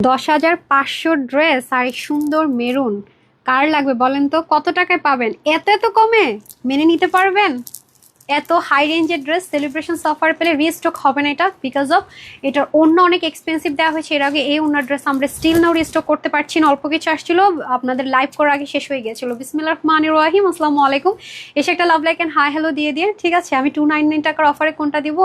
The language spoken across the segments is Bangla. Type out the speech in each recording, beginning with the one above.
দশ হাজার পাঁচশো ড্রেস আর সুন্দর মেরুন। কার লাগবে বলেন তো? কত টাকায় পাবেন? এত এত কমে? মেনে নিতে পারবেন? এত হাই রেঞ্জের ড্রেস সেলিব্রেশন অফার পেলে রিস্টক হবে না এটা বিকজ অফ এটার অন্য অনেক এক্সপেন্সিভ দেওয়া হয়েছে। এর আগে এই অন্য ড্রেস আমরা স্টিল নাও রিস্টক করতে পারছি না। অল্প কিছু আসছিল, আপনাদের লাইভ করার আগে শেষ হয়ে গিয়েছিল। বিসমিল্লাহ রহমানির রাহিম, আসসালামু আলাইকুম। এসে একটা love like and hi hello দিয়ে দিয়ে, ঠিক আছে, আমি টু নাইন নাইন টাকার অফারে কোনটা দিব?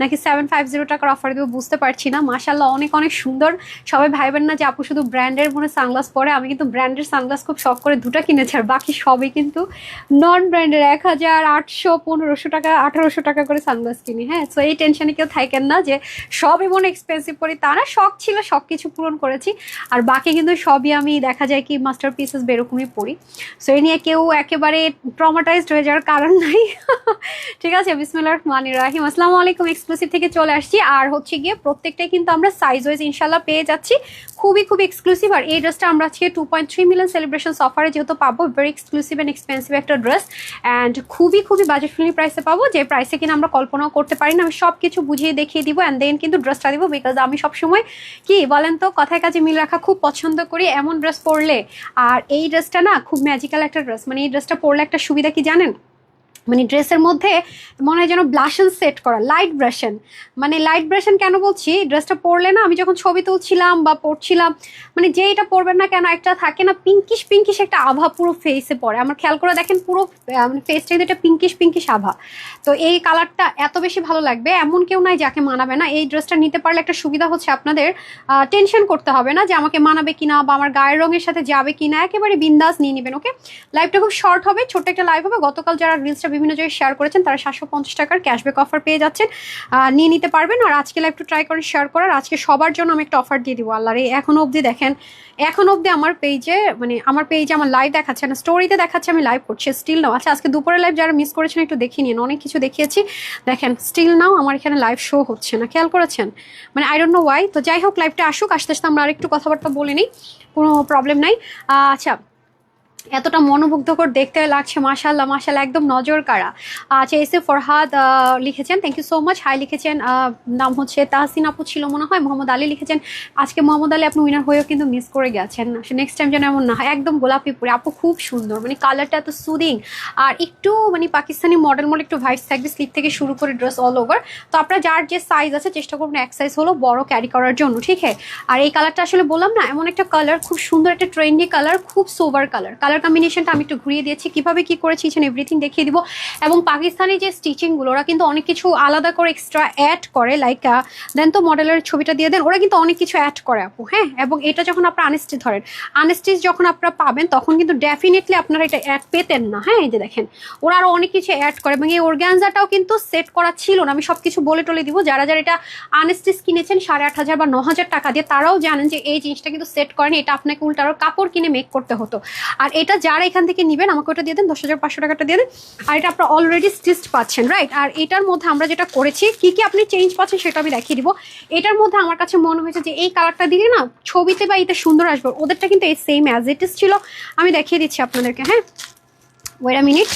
নাকি সেভেন ফাইভ জিরো টাকার অফারে দিব? বুঝতে পারছি না। মাশাল্লাহ অনেক অনেক সুন্দর। সবাই ভাইবেন না যে আপু শুধু ব্র্যান্ডের মনে সানগ্লাস পরে। আমি কিন্তু ব্র্যান্ডের সানগ্লাস খুব শখ করে দুটো কিনেছি, আর বাকি সবই কিন্তু নন ব্র্যান্ডের এক হাজার আটশো পনেরোশো টাকা, আঠারোশো টাকা করে সানগ্লাস কিনি হ্যাঁ? সো এই টেনশনে কেউ থাকেন না যে সব এমন এক্সপেন্সিভ করি তা না, শখ ছিল সব কিছু পূরণ করেছি। আর বাকি কিন্তু সবই আমি দেখা যায় কি মাস্টার পিসেস বেরকমই পড়ি। সো এই নিয়ে কেউ একেবারে ট্রমাটাইজড হয়ে যাওয়ার কারণ নাই। ঠিক আছে? বিসমিল্লাহ রহমান রাহিম। আসসালামু আলাইকুম এক্সক্লুসিভ থেকে চলে আসছি। আর হচ্ছে গিয়ে প্রত্যেকটাই কিন্তু আমরা সাইজ ওয়াইজ ইনশাল্লাহ পেয়ে যাচ্ছি। খুবই খুবই এক্সক্লুসিভ আর এই ড্রেসটা আমরা আজকে two point three million celebration অফারে যেহেতু পাবো ভেরি এক্সক্লুসিভ অ্যান্ড এক্সপেন্সিভ একটা ড্রেস অ্যান্ড খুবই খুবই বাজেট ফ্রেন্ডলি প্রাইসে পাবো, যে প্রাইসে কিনা আমরা কল্পনাও করতে পারি না, আমি সব কিছু বুঝিয়ে দেখিয়ে দিবো অ্যান্ড দেন কিন্তু ড্রেসটা দিব বিকজ আমি সবসময় কি বলেন তো, কথায় কাজে মিল রাখা খুব পছন্দ করি এমন ড্রেস পরলে। আর এই ড্রেসটা না খুব ম্যাজিক্যাল একটা ড্রেস মানে এই ড্রেসটা পরলে একটা সুবিধা কি জানেন? মানে ড্রেসের মধ্যে মনে হয় যেন ব্লাশন সেট করা লাইট ব্রাশন মানে লাইট ব্রাশন কেন বলছি? ড্রেসটা পরলে না, আমি যখন ছবি তুলছিলাম বা পড়ছিলাম মানে যে এটা পরবেন না কেন, একটা থাকে না পিঙ্কিশ পিঙ্কিশ একটা আভা পুরো ফেসে পড়ে। আমার খেয়াল করে দেখেন পুরো মানে ফেসটা কিন্তু একটা পিঙ্কিশ পিঙ্কিশ আভা। তো এই কালারটা এত বেশি ভালো লাগবে, এমন কেউ নাই যাকে মানাবে না। এই ড্রেসটা নিতে পারলে একটা সুবিধা হচ্ছে আপনাদের টেনশন করতে হবে না যে আমাকে মানাবে কিনা বা আমার গায়ের রঙের সাথে যাবে কিনা, একেবারে বিন্দাস নিয়ে নেবেন ওকে লাইভটা খুব শর্ট হবে, ছোট্ট একটা লাইভ হবে। গতকাল যারা রিলসটা বিভিন্ন জায়গায় শেয়ার করেছেন, তারা সাতশো পঞ্চাশ টাকার ক্যাশব্যাক অফার পেয়ে যাচ্ছেন। নিয়ে নিতে পারবেন। আর আজকে লাইভটা ট্রাই করে শেয়ার করার আজকে সবার জন্য আমি একটা অফার দিয়ে দিব। আল্লাহর এই এখনও অবধি দেখেন, এখন অবধি আমার পেজে মানে আমার পেজে আমার লাইভ দেখাচ্ছে না স্টোরিতে দেখাচ্ছে, আমি লাইভ করছি স্টিল নাও। আচ্ছা আজকে দুপুরে লাইভ যারা মিস করেছেন, একটু দেখিয়ে নিন, অনেক কিছু দেখিয়েছি। দেখেন স্টিল নাও, আমার এখানে লাইভ শো হচ্ছে না, খেয়াল করেছেন? মানে আই ডোন্ট নো ওয়াই তো যাই হোক লাইভটা আসুক, আস্তে আস্তে আমরা আরেকটু কথাবার্তা বলে নিই, কোনো প্রবলেম নাই। আচ্ছা এতটা মনোমুগ্ধকর দেখতে লাগছে মাশাল্লাহ মাশাল্লাহ একদম নজর কাড়া। আচ্ছা এসে ফরহাদ লিখেছেন thank you so much hi লিখেছেন নাম হচ্ছে তাহসিন আপু ছিল মনে হয়, মোহাম্মদ আলী লিখেছেন, আজকে মোহাম্মদ আলী আপনি উইনার হয়েও কিন্তু মিস করে গেছেন নেক্সট টাইম যেন এমন না হয়, একদম গোলাপি পরে, আপু খুব সুন্দর মানে কালারটা এত সুদিং আর একটু মানে পাকিস্তানি মডেল মডেল একটু ভাইস থাকবে স্লিপ থেকে শুরু করে ড্রেস অল ওভার তো আপনার যার যে সাইজ আছে, চেষ্টা করবেন এক সাইজ হলো বড় ক্যারি করার জন্য, ঠিক আছে? আর এই কালারটা আসলে বললাম না, এমন একটা কালার খুব সুন্দর একটা ট্রেন্ডি কালার খুব সোবার কালার কালার কম্বিনেশনটা আমি একটু ঘুরিয়ে দিয়েছি। কীভাবে কি করেছি ইচ এভরিথিং দেখিয়ে দিব। এবং পাকিস্তানি যে স্টিচিংগুলো ওরা কিন্তু অনেক কিছু আলাদা করে এক্সট্রা অ্যাড করে লাইক দেন তো মডেলের ছবিটা দিয়ে দেন, ওরা কিন্তু অনেক কিছু অ্যাড করে আপু হ্যাঁ? এবং এটা যখন আপনার আনস্টিচ ধরেন আনস্টিচ যখন আপনারা পাবেন, তখন কিন্তু ডেফিনেটলি আপনারা এটা অ্যাড পেতেন না হ্যাঁ? এই যে দেখেন, ওরা আরও অনেক কিছু অ্যাড করে। এবং এই অর্গ্যানজাটাও কিন্তু সেট করা ছিল না, আমি সব কিছু বলে টলে দিব। যারা যারা এটা আনস্টিচ কিনেছেন, সাড়ে আট হাজার বা ন হাজার টাকা দিয়ে, তারাও জানেন যে এই জিনিসটা কিন্তু সেট করেন, এটা আপনাকে উল্টা আরও কাপড় কিনে মেক করতে হতো। আর এটা যারা এখান থেকে নেবেন, আমাকে ওটা দিয়ে দেন, দশ হাজার পাঁচশো টাকাটা দিয়ে দেন। আর এটা আপনারা অলরেডি স্টিচড পাচ্ছেন রাইট আর এটার মধ্যে আমরা যেটা করেছি, কি কি আপনি চেঞ্জ পাচ্ছেন সেটা আমি দেখিয়ে দিব। এটার মধ্যে আমার কাছে মনে হয়েছে যে এই কালারটা দিলে না, ছবিতে বা এটা সুন্দর আসবে। ওদেরটা কিন্তু এই সেম অ্যাজ ইট ইস ছিল। আমি দেখিয়ে দিচ্ছি আপনাদেরকে হ্যাঁ? ওয়েট আ মিনিট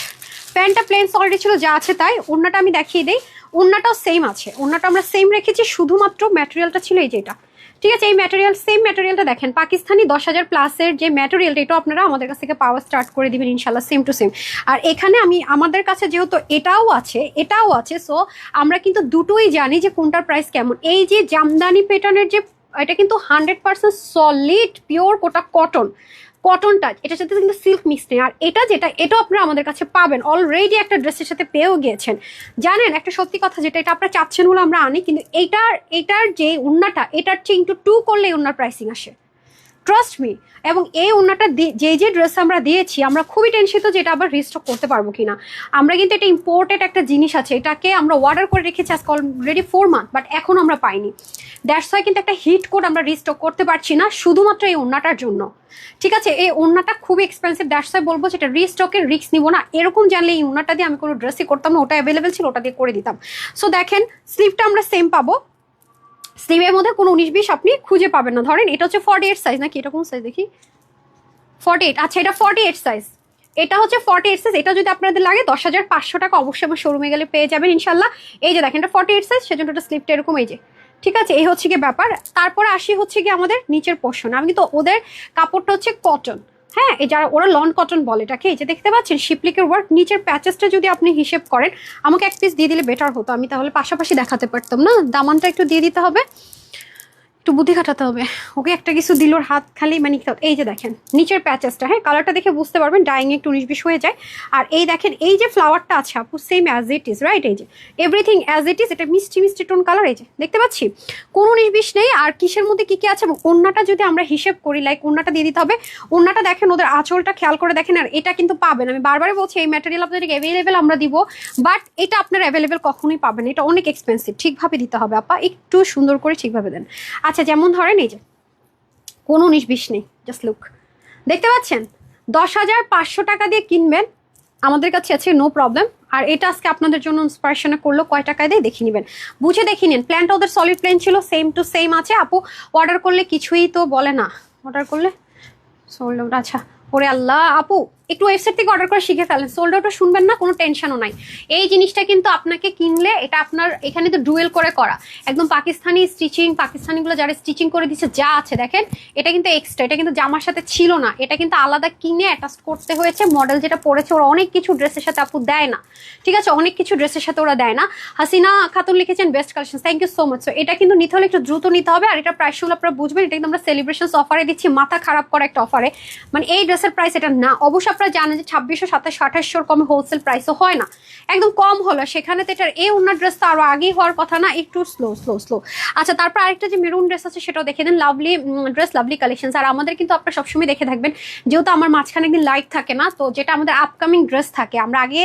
প্যান্টটা প্লেন্স অলরেডি ছিল, যা আছে তাই। ওড়নাটা আমি দেখিয়ে দিই। ওড়নাটাও সেম আছে। ওড়নাটা আমরা সেম রেখেছি, শুধুমাত্র ম্যাটেরিয়ালটা ছিল এই যেটা ঠিক আছে, এই ম্যাটেরিয়াল সেম ম্যাটেরিয়ালটা দেখেন। পাকিস্তানি দশ হাজার প্লাসের যে ম্যাটেরিয়ালটা এটাও আপনারা আমাদের কাছ থেকে পাওয়া স্টার্ট করে দিবেন ইনশাল্লাহ সেম টু সেম আর এখানে আমি, আমাদের কাছে যেহেতু এটাও আছে এটাও আছে সো আমরা কিন্তু দুটোই জানি যে কোনটার প্রাইস কেমন। এই যে জামদানি প্যাটার্নের যে, এটা কিন্তু hundred percent solid pure Kota cotton cotton touch এটার সাথে কিন্তু সিল্ক মিক্স নেই। আর এটা যেটা, এটাও আপনারা আমাদের কাছে পাবেন। অলরেডি একটা ড্রেসের সাথে পেয়েও গিয়েছেন। জানেন, একটা সত্যি কথা যেটা, এটা আপনারা চাচ্ছেন বলে আমরা আনি, কিন্তু এইটার এটার যে উন্নাটা, এটার চেয়ে ইন্টু টু করলে উন্নার প্রাইসিং আসে। ট্রাস্ট মি এবং এই ওনাটা যে যে ড্রেস আমরা দিয়েছি, আমরা খুবই টেনশিত যে এটা আবার রিস্টক করতে পারব কিনা। আমরা কিন্তু এটা ইম্পোর্টেড একটা জিনিস আছে, এটাকে আমরা অর্ডার করে রেখেছি আজকে অলরেডি ফোর মান্থ বাট এখনও আমরা পাইনি। দ্যাটস হয় কিন্তু একটা হিট কোড আমরা রিস্টক করতে পারছি না, শুধুমাত্র এই ওনাটার জন্য। ঠিক আছে? এই ওড়নাটা খুবই এক্সপেন্সিভ দ্যাটস ওয়াই বলব যেটা রিস্টকের রিস্ক নিব না। এরকম জানলে এই ওড়নাটা দিয়ে আমি কোনো ড্রেসই করতাম না, ওটা অ্যাভেলেবেল ছিল, ওটা দিয়ে করে দিতাম। সো দেখেন স্লিপটা আমরা সেম পাবো। স্লিভের মধ্যে কোনো উনিশ বিশ আপনি খুঁজে পাবেন না। ধরেন এটা হচ্ছে ফর্টি এইট সাইজ নাকি এটা কোন সাইজ দেখি? ফর্টি এইট আচ্ছা এটা ফর্টি এইট সাইজ এটা হচ্ছে ফর্টি এইট সাইজ এটা যদি আপনাদের লাগে, দশ হাজার পাঁচশো টাকা অবশ্যই আমার শোরুমে গেলে পেয়ে যাবেন, ইনশাল্লাহ। এই যে দেখেন, এটা ফর্টি এইট সাইজ সেজন্য এটা স্লিপটা এরকম, এই যে। ঠিক আছে, এই হচ্ছে গিয়ে ব্যাপার। তারপরে আসি হচ্ছে গিয়ে আমাদের নিচের পোর্শন আমি কিন্তু ওদের কাপড়টা হচ্ছে কটন হ্যাঁ এই যারা, ওরা লন কটন বলে, এটাকে এই যে দেখতে পাচ্ছেন শিপলিকের ওয়ার্ক নিচের প্যাচেসটা যদি আপনি হিসেব করেন, আমাকে এক পিস দিয়ে দিলে বেটার হতো, আমি তাহলে পাশাপাশি দেখাতে পারতাম না? দামানটা একটু দিয়ে দিতে হবে। একটু বুদ্ধি খাটাতে হবে। ওকে একটা কিছু দিল হাত খালি মানে এই যে দেখেন, নিচের প্যাচেসটা হ্যাঁ কালারটা দেখে বুঝতে পারবেন ডাইং একটু উনিশ বিশ হয়ে যায়। আর এই দেখেন, এই যে ফ্লাওয়ারটা আছে, আপু same as it is right এই যে এভরিথিং অ্যাজ ইট ইজ এটা মিষ্টি মিষ্টি টোন কালার এই যে, দেখতে পাচ্ছি? কোনো উনিশ বিশ নেই, আর কিসের মধ্যে কি কি আছে? এবং ওন্নাটা যদি আমরা হিসেব করি লাইক ওন্নাটা দিয়ে দিতে হবে। ওন্নাটা দেখেন, ওদের আঁচলটা খেয়াল করে দেখেন, আর এটা কিন্তু পাবেন। আমি বারবারই বলছি, এই ম্যাটেরিয়াল আপনাদেরকে অ্যাভেলেবেল আমরা দিব বাট এটা আপনার অ্যাভেলেবেল কখনোই পাবেন। এটা অনেক এক্সপেন্সিভ ঠিকভাবে দিতে হবে, আপা, একটু সুন্দর করে ঠিকভাবে দেন। আচ্ছা যেমন ধরেন এই যে, কোনো উনিশ, বিশ নেই জাস্ট লুক দেখতে পাচ্ছেন? দশ হাজার পাঁচশো টাকা দিয়ে কিনবেন, আমাদের কাছে আছে নো প্রবলেম আর এটা আজকে আপনাদের জন্য ইন্সপিরেশনে করল, কয় টাকায় দিয়ে দেখে নেবেন। বুঝে দেখে নিন প্ল্যানটা ওদের সলিড প্ল্যান ছিল সেম টু সেম আছে। আপু অর্ডার করলে কিছুই তো বলে না। অর্ডার করলে? আচ্ছা। ওরে আল্লাহ, আপু একটু ওয়েবসাইট থেকে অর্ডার করে শিখে ফেলেন। সোল্ড আউটও শুনবেন না, কোনো টেনশনও নাই। এই জিনিসটা কিন্তু আপনাকে কিনলে এটা আপনার এখানে তো ডুয়েল করে করা। একদম পাকিস্তানি স্টিচিং পাকিস্তানিগুলো যারা স্টিচিং করে দিচ্ছে যা আছে, দেখেন, এটা কিন্তু এক্সট্রা এটা কিন্তু জামার সাথে ছিল না। এটা কিন্তু আলাদা কিনে অ্যাটাচ করতে হয়েছে। মডেল যেটা পড়েছে ওরা অনেক কিছু ড্রেসের সাথে আপু দেয় না। ঠিক আছে? অনেক কিছু ড্রেসের সাথে ওরা দেয় না। হাসিনা খাতুন লিখেছেন best collection thank you so much so এটা কিন্তু নিতে হলে একটু দ্রুত নিতে হবে, আর এটা প্রাইসগুলো আপনারা বুঝবেন, এটা কিন্তু আমরা সেলিব্রেশন অফারে দিচ্ছি, মাথা খারাপ করা একটা অফারে মানে এই ড্রেসের প্রাইস এটা না। অবশ্যই আপনারা জানেন যে ছাব্বিশশো সাতাশশো আঠাশশোর কমে হোলসেল প্রাইসও হয় না। একদম কম হলো। সেখানে তো এটার এই অন্য ড্রেস তো আরও আগেই হওয়ার কথা না, একটু স্লো স্লো স্লো আচ্ছা তারপর আরেকটা যে মেরুন ড্রেস আছে সেটাও দেখে দেন লাভলি ড্রেস লাভলি কালেকশন আর আমাদের কিন্তু আপনারা সবসময় দেখে থাকবেন, যেহেতু আমার মাঝখানে একদিন লাইভ থাকে না, তো যেটা আমাদের আপকামিং ড্রেস থাকে। আমরা আগে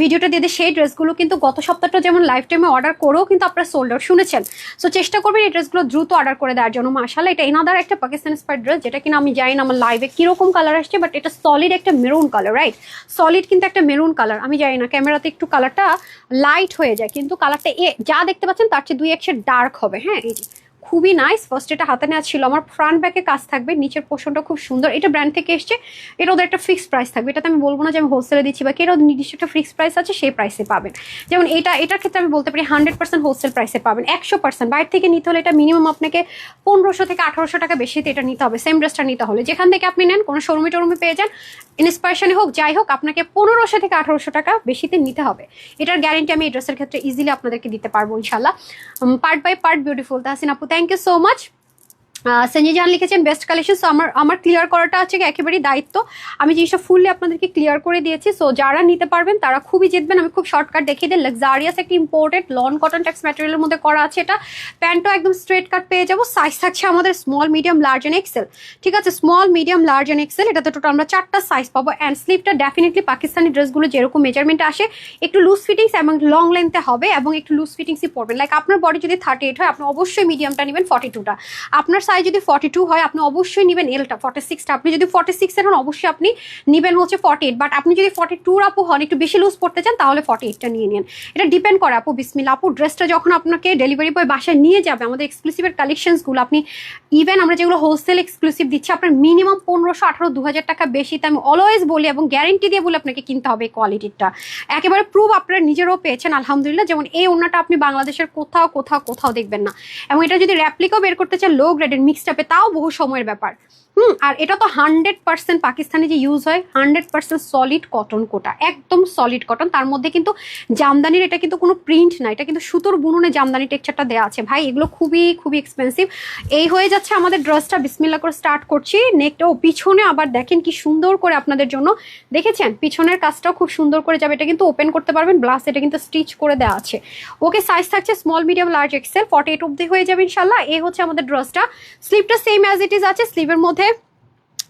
ভিডিওটা দিয়ে দিই সেই ড্রেসগুলো কিন্তু গত সপ্তাহটা যেমন লাইভ টাইমে অর্ডার করেও কিন্তু আপনারা সোল্ড আউট শুনেছেন। সো চেষ্টা করবেন এই ড্রেসগুলো দ্রুত অর্ডার করে দেওয়ার জন্য। মাসাল এটা এনাদার একটা পাকিস্তান স্পার ড্রেস যেটা কিনা আমি জানি না আমার লাইভে কীরকম কালার আসছে বাট এটা সলিড একটা মেরুন কালার রাইট সলিড কিন্তু একটা মেরুন কালার আমি জানি না ক্যামেরাতে একটু কালারটা লাইট হয়ে যায়, কিন্তু কালারটা এ, যা দেখতে পাচ্ছেন তার চেয়ে দুই একশো ডার্ক হবে হ্যাঁ? এই খুবই নাইস ফার্স্ট এটা হাতে নেওয়া ছিল। আমার ফ্রন্ট ব্যাকে কাজ থাকবে। নিচের পোর্শনটা খুব সুন্দর। এটা ব্র্যান্ড থেকে এসছে। এটা ওদের একটা ফিক্সড প্রাইস থাকবে। এটাতে আমি বলব না যে আমি হোলসেলে দিচ্ছি বা এটা নির্দিষ্ট একটা ফিক্সড প্রাইস আছে, সেই প্রাইসে পাবেন। যেমন এটা, এটার ক্ষেত্রে আমি বলতে পারি হান্ড্রেড পার্সেন্ট হোলসেল প্রাইসে পাবেন। একশো পার্সেন্ট বাইরে থেকে নিতে হলে এটা মিনিমাম আপনাকে পনেরোশো থেকে আঠারোশো টাকা বেশিতে এটা নিতে হবে। সেম ড্রেসটা নিতে হলে। যেখান থেকে আপনি নেন, কোনো শোরুমে টরুমে পেয়ে যান ইন্সপিরেশনে হোক, যাই হোক, আপনাকে পনেরোশো থেকে আঠারোশো টাকা বেশিতে নিতে হবে। এটার গ্যারেন্টি আমি এই ড্রেসের ক্ষেত্রে ইজিলি আপনাদেরকে দিতে পারব ইনশাল্লাহ part by part beautiful Tahsin আপু thank you so much Sanjay Jahan লিখেছেন বেস্ট কালেকশন সো আমার আমার ক্লিয়ার করাটা হচ্ছে একেবারেই দায়িত্ব। আমি জিনিসটা ফুললি আপনাদেরকে ক্লিয়ার করে দিয়েছি সো যারা নিতে পারবেন, তারা খুবই জিতবেন। আমি খুব শর্টকাট দেখিয়ে দিই। লাক্সারিয়াস একটা ইম্পোর্টেড লন কটন ট্যাক্স ম্যাটেরিয়ালের মধ্যে করা আছে এটা। প্যান্টও একদম স্ট্রেট কাট পেয়ে যাব। সাইজ থাকছে আমাদের small medium large and XL ঠিক আছে? Small medium large and XL এটাতে টোটাল আমরা চারটা সাইজ পাবো। অ্যান্ড স্লিপটা ডেফিনেটলি পাকিস্তানি ড্রেসগুলো যেরকম মেজারমেন্ট আসে, একটু লুজ ফিটিংস এবং লং লেন্থে হবে এবং একটু লুজ ফিটিংসই পড়বেন লাইক আপনার বডি যদি থার্টি এইট হয়, আপনি অবশ্যই মিডিয়ামটা নেবেন ফর্টি টুটা আপনার সাইজ যদি ফর্টি টু হয়, আপনি অবশ্যই নেবেন এলটা ফর্টি সিক্সটা আপনি যদি ফর্টি সিক্সের হন, অবশ্যই আপনি নেবেন হচ্ছে ফর্টি এইট বাট আপনি যদি ফর্টি টুর আপু হন, একটু বেশি লুজ পড়তে চান, তাহলে ফর্টি এইটটা নিয়ে নিন। এটা ডিপেন্ড করে আপু বিসমিল্লা আপু ড্রেসটা যখন আপনাকে ডেলিভারি বয় বাসায় নিয়ে যাবে, আমাদের এক্সক্লুসিভের কালেকশনসগুলো আপনি ইভেন আমরা যেগুলো হোলসেল এক্সক্লুসিভ দিচ্ছি, আপনার মিনিমাম পনেরোশো আঠারো দু হাজার টাকা বেশি, তো আমি অলওয়েজ বলি এবং গ্যারেন্টি দিয়ে বলে আপনাকে কিনতে হবে এই কোয়ালিটিটা একেবারে প্রুভ আপনারা নিজেরও পেয়েছেন, আলহামদুলিল্লাহ। যেমন এই ওনাটা আপনি বাংলাদেশের কোথাও কোথাও কোথাও দেখবেন না। এবং এটা যদি র্যাপ্লিকাও বের করতে চান লো গ্রেডের মিক্সড আপে তাও বহু সময়ের ব্যাপার। হুম, আর এটা তো হান্ড্রেড পার্সেন্ট পাকিস্তানে যে ইউজ হয় hundred percent solid cotton Kota, একদম সলিড কটন তার মধ্যে কিন্তু জামদানির এটা কিন্তু কোনো প্রিন্ট না, এটা কিন্তু সুতোর বুননে জামদানি টেক্সচারটা দেওয়া আছে। ভাই, এগুলো খুবই খুবই এক্সপেন্সিভ এই হয়ে যাচ্ছে আমাদের ড্রেসটা বিসমিল্লা করে স্টার্ট করছি। নেকটা ও পিছনে আবার দেখেন কি সুন্দর করে আপনাদের জন্য। দেখেছেন? পিছনের কাজটাও খুব সুন্দর করে যাবে। এটা কিন্তু ওপেন করতে পারবেন ব্লাস এটা কিন্তু স্টিচ করে দেওয়া আছে। ওকে সাইজ থাকছে small medium large XL forty eight অব্দি হয়ে যাবে ইনশাল্লাহ এই হচ্ছে আমাদের ড্রেসটা স্লিভটা সেম অ্যাজ ইট ইজ আছে। স্লিভের মধ্যে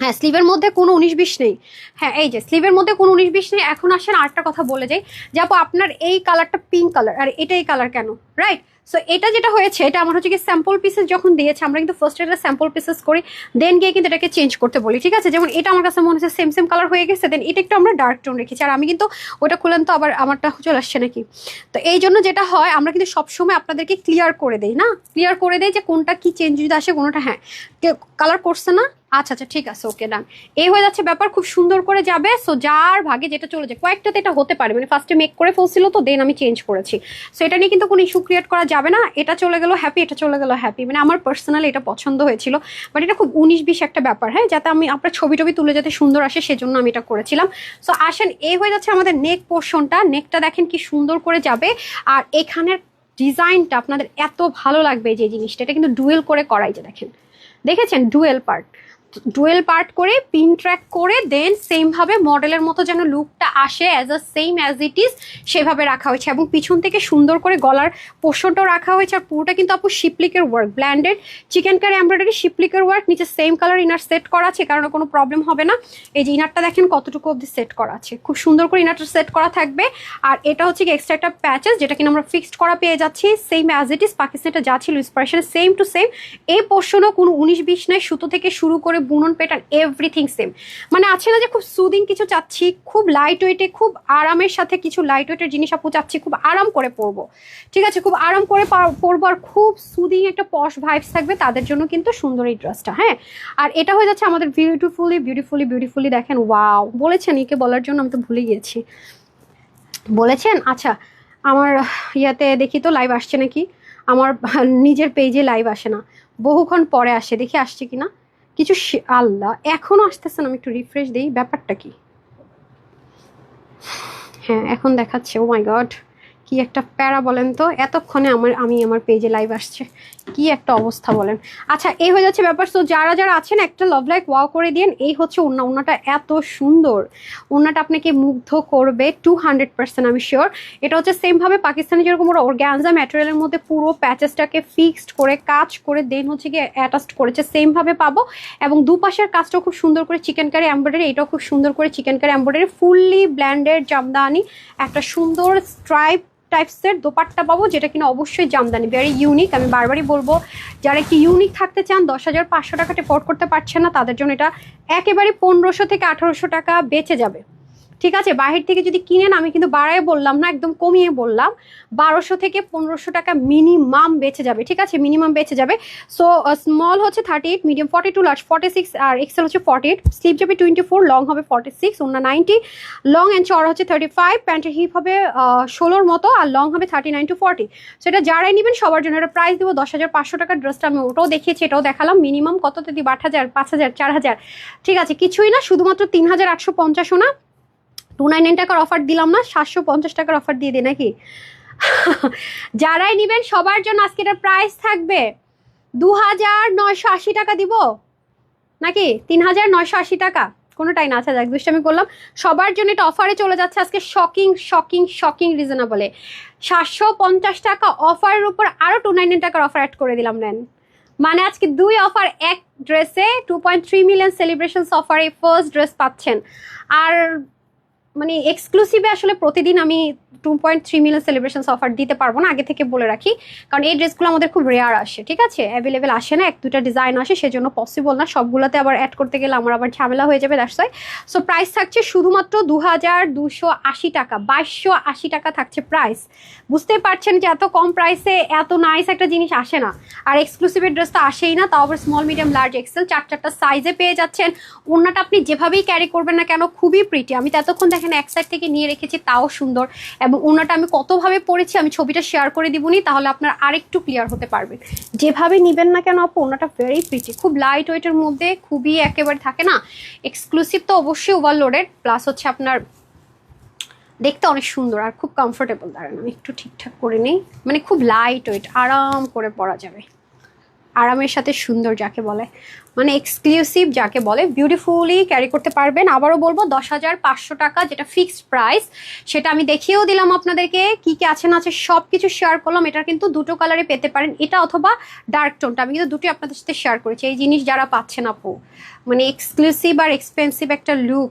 হ্যাঁ স্লিভের মধ্যে কোনো উনিশ বিশ নেই। হ্যাঁ এই যে স্লিভের মধ্যে কোনো উনিশ বিশ নেই। এখন আসেন আরেকটা কথা বলে যাই। যে আপু, আপনার এই কালারটা পিঙ্ক কালার আর এটা এই কালার কেন? রাইট সো এটা যেটা হয়েছে, এটা আমার হচ্ছে কি স্যাম্পল পিসেস যখন দিয়েছে, আমরা কিন্তু ফার্স্ট এটা স্যাম্পল পিসেস করি দেন গিয়ে কিন্তু এটাকে চেঞ্জ করতে বলি, ঠিক আছে? যেমন এটা আমার কাছে মনে হচ্ছে সেম সেম কালার হয়ে গেছে দেন এটা একটু আমরা ডার্ক টোন রেখেছি, আর আমি কিন্তু ওটা খুলেন তো আবার আমারটা চলে আসছে নাকি? তো এই জন্য যেটা হয়, আমরা কিন্তু সবসময় আপনাদেরকে ক্লিয়ার করে দেই, না? ক্লিয়ার করে দেই যে কোনটা কি চেঞ্জ যদি আসে, কোনোটা হ্যাঁ। কালার করছে না? আচ্ছা আচ্ছা ঠিক আছে ওকে ডান এই হয়ে যাচ্ছে ব্যাপার, খুব সুন্দর করে যাবে সো যার ভাগে যেটা চলে যায় কয়েকটাতে এটা হতে পারে মানে ফার্স্টে মেক করে ফেলছিল তো দেন আমি চেঞ্জ করেছি। সো এটা নিয়ে কিন্তু কোনো ইস্যু ক্রিয়েট করা যাবে না, এটা চলে গেল হ্যাপি এটা চলে গেল হ্যাপি মানে আমার পার্সোনালি এটা পছন্দ হয়েছিল। বাট এটা খুব উনিশ বিশ একটা ব্যাপার হ্যাঁ? যাতে আমি আপনার ছবি টবি তুলে যাতে সুন্দর আসে, সেজন্য আমি এটা করেছিলাম। সো আসেন, এই হয়ে যাচ্ছে আমাদের নেক পোর্শনটা নেকটা দেখেন কি সুন্দর করে যাবে। আর এখানের ডিজাইনটা আপনাদের এত ভালো লাগবে যে জিনিসটা। এটা কিন্তু ডুয়েল করে করাই যে দেখেন। দেখেছেন? ডুয়েল পার্ট ডুয়েল পার্ট করে পিন ট্র্যাক করে দেন সেমভাবে মডেলের মতো যেন লুকটা আসে as a same as it is সেভাবে রাখা হয়েছে। এবং পিছন থেকে সুন্দর করে গলার পোর্শনটাও রাখা হয়েছে আর পুরোটা কিন্তু আপু শিপলিকের work blended chikankari embroidery শিপলিকের ওয়ার্ক নিচে সেম কালার ইনার সেট করা আছে, কারণ কোনো প্রবলেম হবে না। এই যে ইনারটা দেখেন কতটুকু অবধি সেট করা আছে। খুব সুন্দর করে ইনারটা সেট করা থাকবে। আর এটা হচ্ছে কি এক্সট্রা একটা প্যাচেস যেটা কিনা আমরা ফিক্সড করা পেয়ে যাচ্ছি সেম অ্যাজ ইট ইজ পাকিস্তানটা যা ছিল ইন্সপিরেশন সেম টু সেম এই পোর্শনও কোনো উনিশ বিশ নাই সুতো থেকে শুরু করে বুনন প্যাটার্ন এভরিথিং সেম মানে আছে না যে খুব সুদিং কিছু চাচ্ছি, খুব লাইট ওয়েটে খুব আরামের সাথে কিছু লাইট ওয়েটের জিনিস আপু চাচ্ছি, খুব আরাম করে পরবো। ঠিক আছে? খুব আরাম করে পরবো আর খুব সুদিং একটা পশ ভাইবস থাকবে, তাদের জন্য কিন্তু সুন্দর এই ড্রেসটা হ্যাঁ? আর এটা হয়ে যাচ্ছে আমাদের বিউটিফুলি বিউটিফুলি বিউটিফুলি দেখেন ওয়াও বলেছেন একে বলার জন্য, আমি তো ভুলে গিয়েছি। বলেছেন? আচ্ছা আমার ইয়াতে দেখি তো লাইভ আসছে নাকি? আমার নিজের পেজে লাইভ আসে না। বহুক্ষণ পরে আসে, দেখি আসছে কি না কিছু আল্লাহ এখনও আসতেছে না, আমি একটু রিফ্রেশ দিই, ব্যাপারটা কি? হ্যাঁ এখন দেখাচ্ছে ও মাই গড কি একটা প্যারা বলেন তো? এতক্ষণে আমার, আমি আমার পেজে লাইভ আসছে। কি একটা অবস্থা বলেন। আচ্ছা এই হয়ে যাচ্ছে ব্যাপার। তো যারা যারা আছেন, একটা লাভ লাইক ওয়াও করে দিন এই হচ্ছে ওন্না ওন্নাটা এত সুন্দর। ওন্নাটা আপনাকে মুগ্ধ করবে টু হান্ড্রেড পার্সেন্ট আমি শিওর এটা হচ্ছে সেমভাবে পাকিস্তানি যেরকম ওরা অর্গ্যানজা ম্যাটেরিয়ালের মধ্যে পুরো প্যাচেসটাকে ফিক্সড করে, কাজ করে দেন হচ্ছে গিয়ে অ্যাটাচড করেছে। সেমভাবে পাবো। এবং দুপাশের কাজটাও খুব সুন্দর করে চিকেন কারি এম্ব্রয়ডারি এটাও খুব সুন্দর করে chikankari embroidery fully blended jamdani. একটা সুন্দর স্ট্রাইপ টাইপসের দোপাট্টা পাবো, যেটা কিনা অবশ্যই জামদানি। ভেরি ইউনিক আমি বারবারই বলব, যারা একটু ইউনিক থাকতে চান, দশ হাজার পাঁচশো টাকাটা পট করতে পারছেন না, তাদের জন্য এটা একেবারে পনেরোশো থেকে আঠারোশো টাকা বেঁচে যাবে। ঠিক আছে? বাহির থেকে যদি কিনেন, আমি কিন্তু বাড়ায় বললাম না, একদম কমিয়ে বললাম। বারোশো থেকে পনেরোশো টাকা মিনিমাম বেঁচে যাবে, ঠিক আছে? মিনিমাম বেঁচে যাবে। সো স্মল হচ্ছে thirty eight medium forty two large forty six আর এক্সেল হচ্ছে ফর্টি এইট স্লিপ যাবে টোয়েন্টি ফোর লং হবে ফর্টি সিক্স অন্য নাইনটি লং অ্যান্ড চড় হচ্ছে থার্টি ফাইভ প্যান্টের হিপ হবে ষোলোর মতো, আর লং হবে thirty nine to forty so এটা যারাই নেবেন, সবার জন্য এটা প্রাইস দিব, দশ হাজার পাঁচশো টাকার ড্রেসটা আমি ওটাও দেখিয়েছি, এটাও দেখালাম। মিনিমাম কত দিব? আট হাজার, পাঁচ হাজার, চার হাজার। ঠিক আছে? কিছুই না, শুধুমাত্র তিন হাজার আটশো পঞ্চাশও না টু নাইন নাইন টাকার অফার দিলাম না, সাতশো পঞ্চাশ টাকার অফার দিয়ে দিই নাকি? যারাই নেবেন, সবার জন্য আজকে এটার প্রাইস থাকবে দু হাজার নয়শো আশি টাকা দিব। নাকি? তিন হাজার নয়শো আশি টাকা। কোনোটাই না আচ্ছা যাক দুষ্টামি করলাম। সবার জন্য এটা অফারে চলে যাচ্ছে আজকে শকিং শকিং শকিং রিজনেবলে সাতশো পঞ্চাশ টাকা অফারের উপর আরও টু নাইন টাকার অফার অ্যাড করে দিলাম, নেন। মানে আজকে দুই অফার এক ড্রেসে two point three million celebration অফারে ফার্স্ট ড্রেস পাচ্ছেন। আর মানে এক্সক্লুসিভে আসলে প্রতিদিন আমি two point three million celebration offer দিতে পারব না, আগে থেকে বলে রাখি। কারণ এই ড্রেসগুলো আমাদের খুব রেয়ার আসে, ঠিক আছে? অ্যাভেলেবেল আসে না, এক দুটা ডিজাইন আসে, সেজন্য পসিবল না। সবগুলোতে আবার অ্যাড করতে গেলে আমার আবার ঝামেলা হয়ে যাবে দ্যাটস ওয়াই সো প্রাইস থাকছে শুধুমাত্র দু হাজার দুশো আশি টাকা, বাইশশো আশি টাকা থাকছে প্রাইস বুঝতেই পারছেন যে এত কম প্রাইসে এত নাইস একটা জিনিস আসে না। আর এক্সক্লুসিভের ড্রেস তো আসেই না, তাও আবার স্মল মিডিয়াম লার্জ এক্সেল চার চারটা সাইজে পেয়ে যাচ্ছেন। ওনাটা আপনি যেভাবেই ক্যারি করবেন না কেন, খুবই প্রিটি আমি তো এতক্ষণ দেখেন এক সাইড থেকে নিয়ে রেখেছি, তাও সুন্দর। এবং ওনাটা আমি কতভাবে পড়েছি আমি ছবিটা শেয়ার করে দিবনি, তাহলে আপনার আরেকটু ক্লিয়ার হতে পারবে। যেভাবে নেবেন না কেন আপু ওনাটা ভেরি প্রিটি খুব লাইট ওয়েটের মধ্যে খুবই একেবারে থাকে না? এক্সক্লুসিভ তো অবশ্যই ওভারলোডেড প্লাস হচ্ছে আপনার দেখতে অনেক সুন্দর আর খুব কমফোর্টেবল দাঁড়ান আমি একটু ঠিকঠাক করে নিই। মানে খুব লাইট ওয়েট আরাম করে পরা যাবে। আরামের সাথে সুন্দর যাকে বলে। মানে এক্সক্লুসিভ যাকে বলে বিউটিফুলি ক্যারি করতে পারবেন। আবারও বলব, দশ হাজার পাঁচশো টাকা যেটা ফিক্সড প্রাইস সেটা আমি দেখিয়েও দিলাম আপনাদেরকে। কি কি আছে না আছে সব কিছু শেয়ার করলাম। এটা কিন্তু দুটো কালারে পেতে পারেন। এটা অথবা ডার্ক টোনটা আমি কিন্তু দুটোই আপনাদের সাথে শেয়ার করেছি। এই জিনিস যারা পাচ্ছেন আপু মানে এক্সক্লুসিভ আর এক্সপেন্সিভ একটা লুক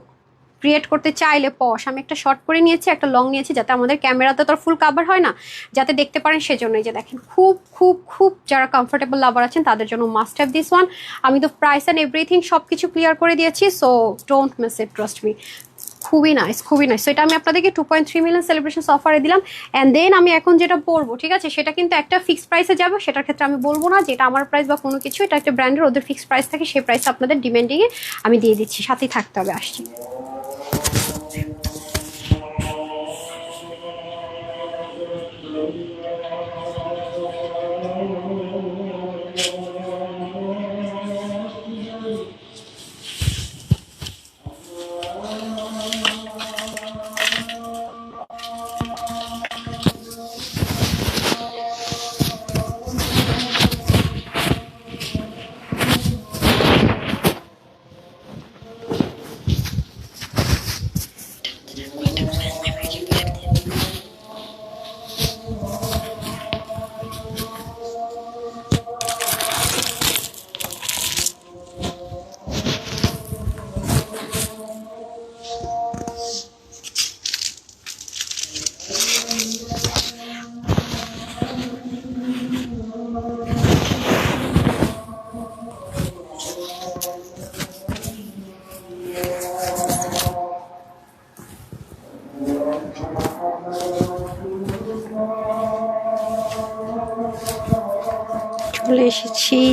ক্রিয়েট করতে চাইলে পশ আমি একটা শর্ট করে নিয়েছি, একটা লং নিয়েছি, যাতে আমাদের ক্যামেরাতে তো ফুল কাভার হয় না, যাতে দেখতে পারেন সেজন্যই যে দেখেন, খুব খুব খুব যারা কমফোর্টেবল লাভার আছেন, তাদের জন্য মাস্ট হ্যাভ দিস ওয়ান আমি তো প্রাইস অ্যান্ড এভরিথিং সব কিছু ক্লিয়ার করে দিয়েছি so don't miss it trust me খুবই নাইস খুবই নাইস সেটা আমি আপনাদেরকে two point three million celebration অফারে দিলাম অ্যান্ড দেন আমি এখন যেটা বলব, ঠিক আছে, সেটা কিন্তু একটা ফিক্সড প্রাইসে যাবে, সেটার ক্ষেত্রে আমি বলব না যেটা আমার প্রাইস বা কোনো কিছু, এটা একটা ব্র্যান্ডের ওদের ফিক্সড প্রাইস থাকে, সেই প্রাইস আপনাদের ডিমান্ডিংয়ে আমি দিয়ে দিচ্ছি, সাথেই থাকতে হবে, আসছি। দিচ্ছি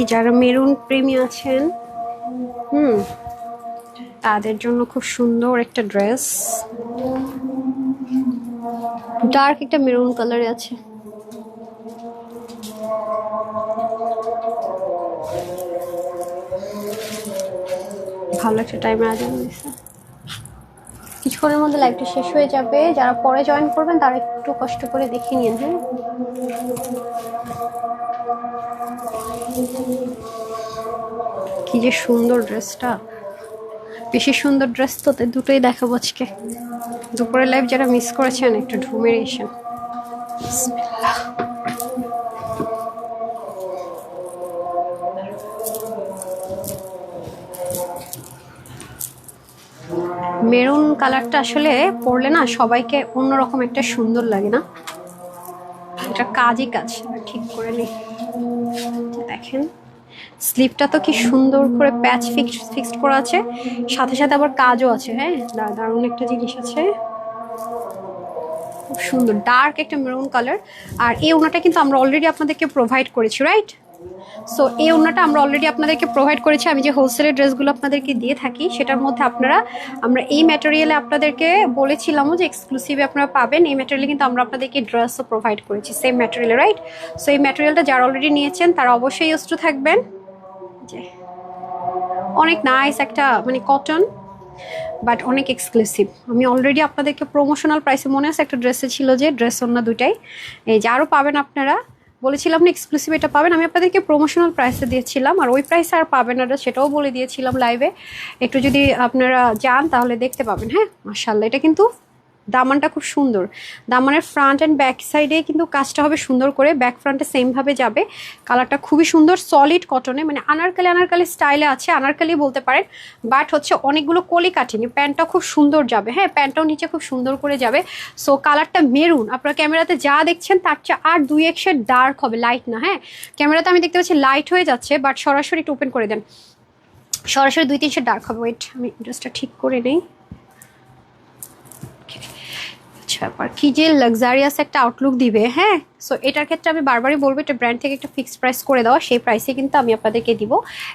যারা মেরুন প্রেমী আছেন, হুম, তাদের জন্য খুব সুন্দর একটা ড্রেস। ডার্ক একটা মেরুন কালারে আছে। ভালো একটা টাইমে আজান কিছুক্ষণের মধ্যে লাইভটা শেষ হয়ে যাবে। যারা পরে জয়েন করবেন, তারা একটু কষ্ট করে দেখে নিন হ্যাঁ? কি যে সুন্দর ড্রেসটা। বেশি সুন্দর ড্রেস তো দুটোই দেখাবো আজকে। দুপুরের লাইভ যারা মিস করেছেন, একটু ঢুমের এসেন মেরুন কালারটা আসলে পরলে না সবাইকে অন্যরকম একটা সুন্দর লাগে না। এটা কাজই কাজ ঠিক করে নিই। স্লিপটা তো কি সুন্দর করে প্যাচ ফিক্স ফিক্সড করা আছে। সাথে সাথে আবার কাজও আছে হ্যাঁ? দারুণ একটা জিনিস আছে। খুব সুন্দর ডার্ক একটা মেরুন কালার আর এই ওনাটা কিন্তু আমরা অলরেডি আপনাদেরকে প্রোভাইড করেছি রাইট সো এই ওনাটা আমরা অলরেডি আপনাদেরকে প্রোভাইড করেছি। আমি যে হোলসেলের ড্রেসগুলো আপনাদেরকে দিয়ে থাকি, সেটার মধ্যে আপনারা, আমরা এই ম্যাটেরিয়ালে আপনাদেরকে বলেছিলামও যে এক্সক্লুসিভে আপনারা পাবেন। এই ম্যাটেরিয়ালে কিন্তু আমরা আপনাদেরকে ড্রেসও প্রোভাইড করেছি সেম ম্যাটেরিয়ালে রাইট সো এই ম্যাটেরিয়ালটা যারা অলরেডি নিয়েছেন, তারা অবশ্যই ইউজ থাকবেন। যে অনেক নাইস একটা মানে কটন বাট অনেক এক্সক্লুসিভ আমি অলরেডি আপনাদেরকে প্রমোশনাল প্রাইসে মনে আছে একটা ড্রেসে ছিল যে ড্রেস অন্য দুটাই এই যে আরও পাবেন আপনারা। বলেছিলাম না এক্সক্লুসিভ এটা পাবেন। আমি আপনাদেরকে প্রমোশনাল প্রাইসে দিয়েছিলাম, আর ওই প্রাইসে আর পাবেন না সেটাও বলে দিয়েছিলাম লাইভে একটু যদি আপনারা যান তাহলে দেখতে পাবেন হ্যাঁ? মার্শাল্লাহ এটা কিন্তু দামানটা খুব সুন্দর। দামানের ফ্রন্ট অ্যান্ড ব্যাক সাইডে কিন্তু কাজটা হবে সুন্দর করে ব্যাক ফ্রন্টে সেমভাবে যাবে। কালারটা খুবই সুন্দর সলিড কটনে মানে আনারকালি আনারকালি স্টাইলে আছে, আনারকালি বলতে পারেন বাট হচ্ছে অনেকগুলো কলি কাটিং প্যান্টটা খুব সুন্দর যাবে হ্যাঁ প্যান্টটাও নিচে খুব সুন্দর করে যাবে। সো কালারটা মেরুন আপনারা ক্যামেরাতে যা দেখছেন তার চেয়ে আর দুই এক ডার্ক হবে লাইট না হ্যাঁ। ক্যামেরাতে আমি দেখতে পাচ্ছি লাইট হয়ে যাচ্ছে বাট সরাসরি একটু ওপেন করে দেন। সরাসরি দুই তিনশো ডার্ক হবে ওয়েট আমি ড্রেসটা ঠিক করে নেই। আচ্ছা ব্যাপার কি যে লাক্সারিয়াস একটা আউটলুক দিবে হ্যাঁ? সো এটার ক্ষেত্রে আমি বারবারই বলব, এটা ব্র্যান্ড থেকে একটা ফিক্সড প্রাইস করে দেওয়া সেই প্রাইসে কিন্তু আমি আপনাদেরকে দিব।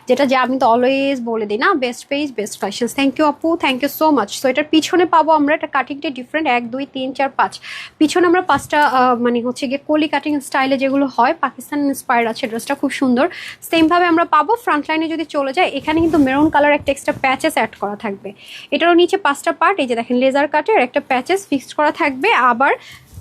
যেটা যে আমি তো অলওয়েজ বলে দিই না best page best fashion thank you আপু thank you so much so এটার পিছনে পাবো আমরা, এটা কাটিংটা ডিফারেন্ট এক, দুই, তিন, চার, পাঁচ। পিছনে আমরা পাঁচটা মানে হচ্ছে গিয়ে কলি কাটিং স্টাইলে যেগুলো হয়, পাকিস্তান ইন্সপায়ার্ড আছে ড্রেসটা খুব সুন্দর। সেমভাবে আমরা পাবো ফ্রন্ট লাইনে যদি চলে যায়, এখানে কিন্তু মেরুন কালার একটা এক্সট্রা প্যাচেস অ্যাড করা থাকবে। এটারও নিচে পাঁচটা পার্ট এই যে দেখেন লেজার কাটের একটা প্যাচেস ফিক্সড করা থাকবে। আবার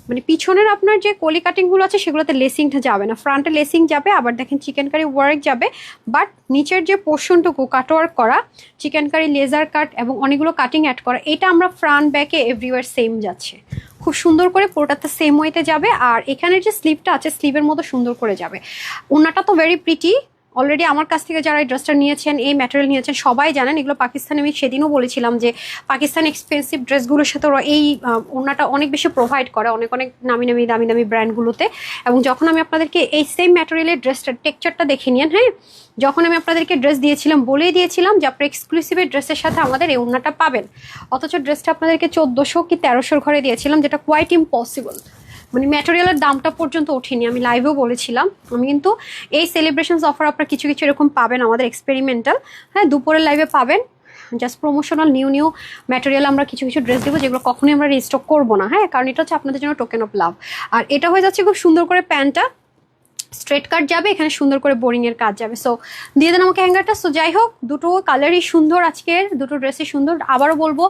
মানে পিছনের আপনার যে কলি কাটিংগুলো আছে, সেগুলোতে লেসিংটা যাবে না। ফ্রন্টে লেসিং যাবে, আবার দেখেন চিকেন কারি ওয়ার্ক যাবে। বাট নিচের যে পোর্শনটুকু কাটওয়ার্ক করা চিকেন কারি লেজার কাট এবং অনেকগুলো কাটিং অ্যাড করা, এটা আমরা ফ্রন্ট ব্যাকে এভরিওয়ার সেম যাচ্ছে। খুব সুন্দর করে পুরোটাতে সেম ওয়েতে যাবে। আর এখানের যে স্লিভটা আছে স্লিভের মতো সুন্দর করে যাবে। ওনাটা তো ভেরি প্রিটি অলরেডি আমার কাছ থেকে যারা এই ড্রেসটা নিয়েছেন এই ম্যাটেরিয়াল নিয়েছেন সবাই জানেন এগুলো পাকিস্তানে। আমি সেদিনও বলেছিলাম যে পাকিস্তান এক্সপেন্সিভ ড্রেসগুলোর সাথে ওরা এই আহ, ওড়নাটা অনেক বেশি প্রোভাইড করে অনেক অনেক নামি নামি দামি দামি ব্র্যান্ডগুলোতে এবং যখন আমি আপনাদেরকে এই সেম ম্যাটেরিয়ালের ড্রেসটা টেকচারটা দেখে নিন হ্যাঁ যখন আমি আপনাদেরকে ড্রেস দিয়েছিলাম বলেই দিয়েছিলাম যে আপনার এক্সক্লুসিভের ড্রেসের সাথে আমাদের এই ওড়নাটা পাবেন। অথচ ড্রেসটা আপনাদেরকে চোদ্দোশো কি তেরোশোর ঘরে দিয়েছিলাম যেটা কোয়াইট ইম্পসিবল মানে ম্যাটেরিয়ালের দামটা পর্যন্ত ওঠেনি, আমি লাইভেও বলেছিলাম। আমি কিন্তু এই সেলিব্রেশন অফার আপনার কিছু কিছু এরকম পাবেন আমাদের এক্সপেরিমেন্টাল হ্যাঁ দুপুরের লাইভে পাবেন। Just promotional new new material আমরা কিছু কিছু ড্রেস দেবো যেগুলো কখনোই আমরা রিস্টক করব না। হ্যাঁ কারণ এটা হচ্ছে আপনাদের জন্য টোকেন অফ লাভ আর এটা হয়ে যাচ্ছে খুব সুন্দর করে প্যান্টটা। স্ট্রেট কাট যাবে, এখানে সুন্দর করে বোরিং এর কাজ যাবে। সো দিয়ে দেন আমাকে হ্যাঙ্গারটা সো যাই হোক, দুটো কালারই সুন্দর আজকের, দুটো ড্রেসই সুন্দর। আবারও বলব,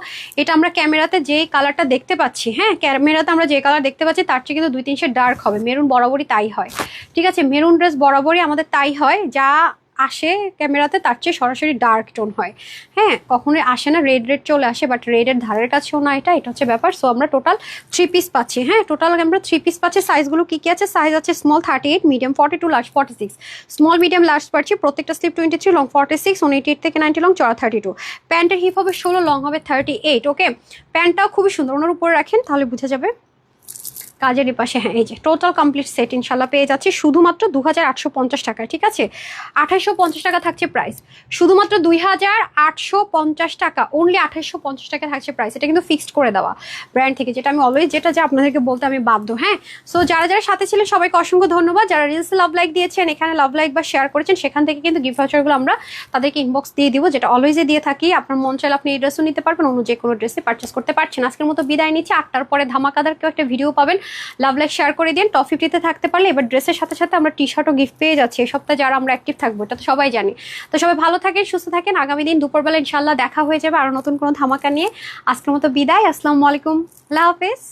এটা আমরা ক্যামেরাতে যে কালারটা দেখতে পাচ্ছি হ্যাঁ? ক্যামেরাতে আমরা যে কালার দেখতে পাচ্ছি, তার চেয়ে কিন্তু দুই তিনশো ডার্ক হবে। মেরুন বরাবরই তাই হয়। ঠিক আছে? মেরুন ড্রেস বরাবরই আমাদের তাই হয়। যা আসে ক্যামেরাতে, তার চেয়ে সরাসরি ডার্ক টোন হয়। হ্যাঁ কখনোই আসে না রেড রেড চলে আসে বাট রেডের ধারের কাছেও না এটা এটা হচ্ছে ব্যাপার। সো আমরা টোটাল থ্রি পিস পাচ্ছি। হ্যাঁ টোটাল আমরা থ্রি পিস পাচ্ছি। সাইজগুলো কী কী আছে? সাইজ আছে small thirty eight medium forty two large forty six small medium large পাচ্ছি। প্রত্যেকটা sleeve twenty three long forty six eighty eight থেকে নাইনটি লং চড়া থার্টি টু প্যান্টের হিপ হবে ষোলো লং হবে থার্টি এইট ওকে প্যান্টটাও খুবই সুন্দর। ওনার উপরে রাখেন, তাহলে বোঝা যাবে। কাজের পাশে হ্যাঁ এই যে টোটাল কমপ্লিট সেট ইনশাল্লাহ পেয়ে যাচ্ছে। শুধুমাত্র দু হাজার আটশো পঞ্চাশ টাকায় ঠিক আছে? আঠাইশশো পঞ্চাশ টাকা থাকছে প্রাইস শুধুমাত্র দুই হাজার আটশো পঞ্চাশ টাকা অনলি আঠাইশশো পঞ্চাশ টাকা থাকছে প্রাইস এটা কিন্তু ফিক্সড করে দেওয়া ব্র্যান্ড থেকে, যেটা আমি অলওয়েজ যেটা যে আপনাদেরকে বলতে আমি বাধ্য হ্যাঁ? সো যারা যারা সাথে ছিলেন, সবাইকে অসংখ্য ধন্যবাদ। যারা রিলস লাভ লাইক দিয়েছেন, এখানে লাভ লাইক বা শেয়ার করেছেন, সেখান থেকে কিন্তু গিফট ভাউচারগুলো আমরা তাদেরকে ইনবক্স দিয়ে দিব, যেটা অলওয়েজে দিয়ে থাকি। আপনার মন চাইলে আপনি এই ড্রেসও নিতে পারবেন, অন্য যে কোনো ড্রেসে পারচেস করতে পারছেন। আজকের মতো বিদায় নিচ্ছে। আটটার পরে ধামাকাদার কেউ একটা ভিডিও পাবেন। লাভ লাইক শেয়ার করে দিন টপ ফিফটিতে থাকতে পারলে এবার ড্রেসের সাথে সাথে আমরা টি শার্টও গিফট পেয়ে যাচ্ছি। এই সপ্তাহে যারা আমরা অ্যাক্টিভ থাকব, এটা তো সবাই জানি। তো সবাই ভালো থাকেন, সুস্থ থাকেন। আগামী দিন দুপুরবেলা ইনশাল্লাহ দেখা হয়ে যাবে আরও নতুন কোনো ধামাকা নিয়ে। আজকের মতো বিদায়, আসসালামু আলাইকুম। আল্লাহ হাফেজ।